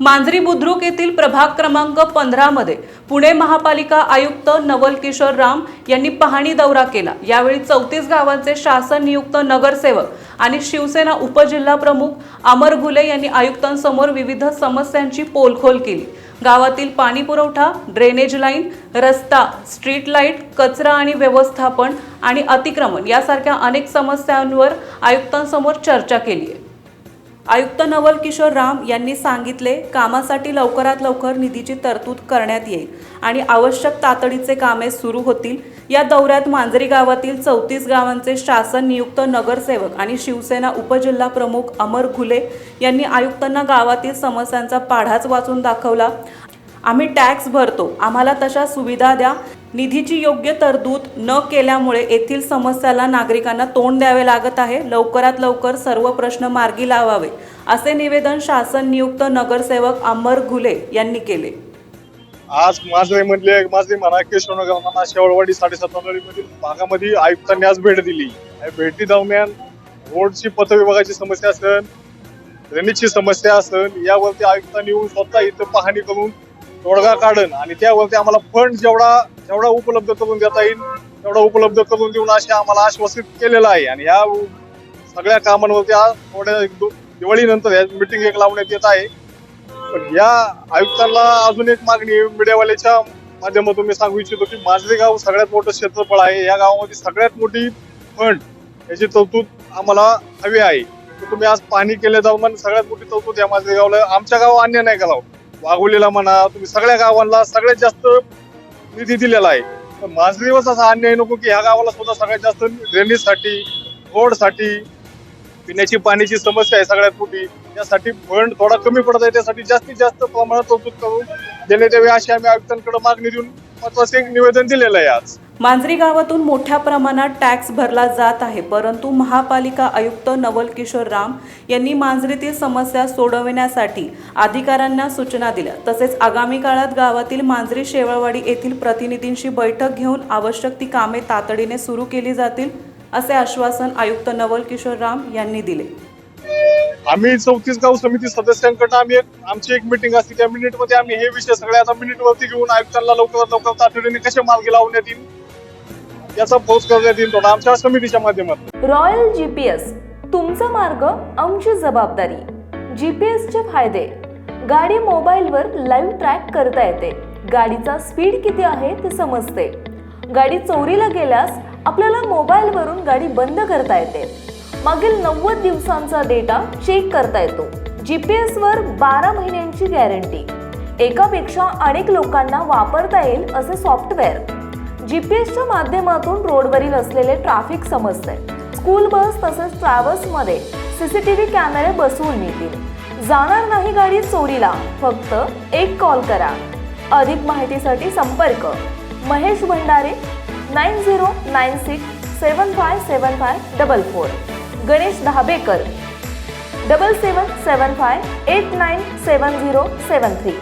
मांजरी बुद्रुक येथील प्रभाग क्रमांक पंधरामध्ये पुणे महापालिका आयुक्त नवल किशोर राम यांनी पाहणी दौरा केला. यावेळी चौतीस गावांचे शासन नियुक्त नगरसेवक आणि शिवसेना उपजिल्हा प्रमुख अमर घुले यांनी आयुक्तांसमोर विविध समस्यांची पोलखोल केली. गावातील पाणी पुरवठा ड्रेनेज लाईन रस्ता स्ट्रीट लाइट कचरा आणि व्यवस्थापन आणि अतिक्रमण यासारख्या अनेक समस्यांवर आयुक्तांसमोर चर्चा केली आहे. आयुक्त नवल किशोर राम यांनी सांगितले कामासाठी लवकरात लवकर निधीची तरतूद करण्यात येईल आणि आवश्यक तातडीचे कामे सुरू होतील. या दौऱ्यात मांजरी गावातील चौतीस गावांचे शासन नियुक्त नगरसेवक आणि शिवसेना उपजिल्हा प्रमुख अमर घुले यांनी आयुक्तांना गावातील समस्यांचा पाढाच वाचून दाखवला. आम्ही टॅक्स भरतो. आम्हाला तशा सुविधा द्या. निधीची योग्य तरतूद न केल्यामुळे येथील समस्याला नागरिकांना तोंड द्यावे लागत आहे. लवकरात लवकर सर्व प्रश्न मार्गी लावावे असे निवेदन शासन नियुक्त नगरसेवक अमर घुले यांनी केले. आज माझे म्हणले माझे म्हणा केशवनगर शेवळवाडी साडेसात मधील भागामध्ये आयुक्तांनी आज भेट दिली. भेटी दरम्यान रोडची पथ विभागाची समस्या असेल ड्रेनेजची समस्या असेल यावरती आयुक्तांनी येऊन स्वतः इथं पाहणी करून तोडगा काढन आणि त्यावरती आम्हाला फंड जेवढा जेवढा उपलब्ध करून देता येईल तेवढा उपलब्ध करून देऊन असे आम्हाला आश्वासित केलेलं आहे. आणि या सगळ्या कामांवरती आज थोड्या एक दो- दिवाळीनंतर या मिटिंग एक लावण्यात येत आहे. पण या आयुक्तांना अजून एक मागणी मीडियावाल्याच्या माध्यमातून मी सांगू इच्छितो की मांजरी गाव सगळ्यात मोठं क्षेत्रफळ आहे. या गावामध्ये सगळ्यात मोठी फंड याची तरतूद आम्हाला हवी आहे. तुम्ही आज पाणी केल्या जाऊन सगळ्यात मोठी तरतूद या मांजरी गावला आमच्या गाव अन्य नाही करावं. वाघोलीला म्हणा तुम्ही सगळ्या गावांना सगळ्यात जास्त निधी दिलेला आहे. पण मांजरीवर असा अन्याय नको की ह्या गावाला सुद्धा सगळ्यात जास्त ड्रेनेजसाठी रोडसाठी पिण्याची पाण्याची समस्या आहे सगळ्यात मोठी. त्यासाठी फंड थोडा कमी पडत आहे त्यासाठी जास्तीत जास्त प्रमाणात तरतूद करून देण्यात यावी अशी आम्ही आयुक्तांकडे मागणी देऊन महत्वाचं एक निवेदन दिलेलं आहे आज. मांजरी गावातून मोठ्या प्रमाणात टॅक्स भरला जात आहे परंतु महापालिका आयुक्त नवल किशोर राम यांनी मांजरीतील समस्या सोडवण्यासाठी अधिकाऱ्यांना सूचना दिल्या. तसेच आगामी काळात गावातील मांजरी शेवळवाडी येथील प्रतिनिधींशी बैठक घेऊन आवश्यक ती कामे तातडीने सुरू केली जातील असे आश्वासन आयुक्त नवल किशोर राम यांनी दिले. आम्ही चौतीस गाव समिती सदस्यांकडनं आम्ही एक आमची एक मिटिंग असते. त्या मिनिटमध्ये आम्ही हे विषय सगळ्या आता मिनिट वरती घेऊन आयुक्तांना लवकरात लवकर तातडीने कसे मार्गी लावण्यात येईल याचा पोच करण्यात येईल थोडा आमच्या कमिटीच्या माध्यमातून. रॉयल जीपीएस तुमचा मार्ग आमची जबाबदारी. जीपीएसचे फायदे गाडी मोबाईलवर लाईव्ह ट्रॅक करता येते. गाडीचा स्पीड किती आहे ते समजते. गाडी चोरीला गेल्यास आपल्याला मोबाईलवरून गाडी बंद करता येते. मागील नव्वद दिवसांचा डेटा चेक करता येतो. जी पी एसवर बारा महिन्यांची गॅरंटी एकापेक्षा अनेक लोकांना वापरता येईल असे सॉफ्टवेअर जी पी एसच्या माध्यमातून रोडवरील असलेले ट्रॅफिक समजते स्कूल बस तसेच ट्रॅव्हल्समध्ये सी सी टी व्ही कॅमेरे बसवून मिळतील जाणार नाही गाडी चोरीला फक्त एक कॉल करा. अधिक माहितीसाठी संपर्क. Mahesh Bhandare nine zero nine six seven five seven five double four Ganesh Dahabekar double seven seven five eight nine seven zero seven three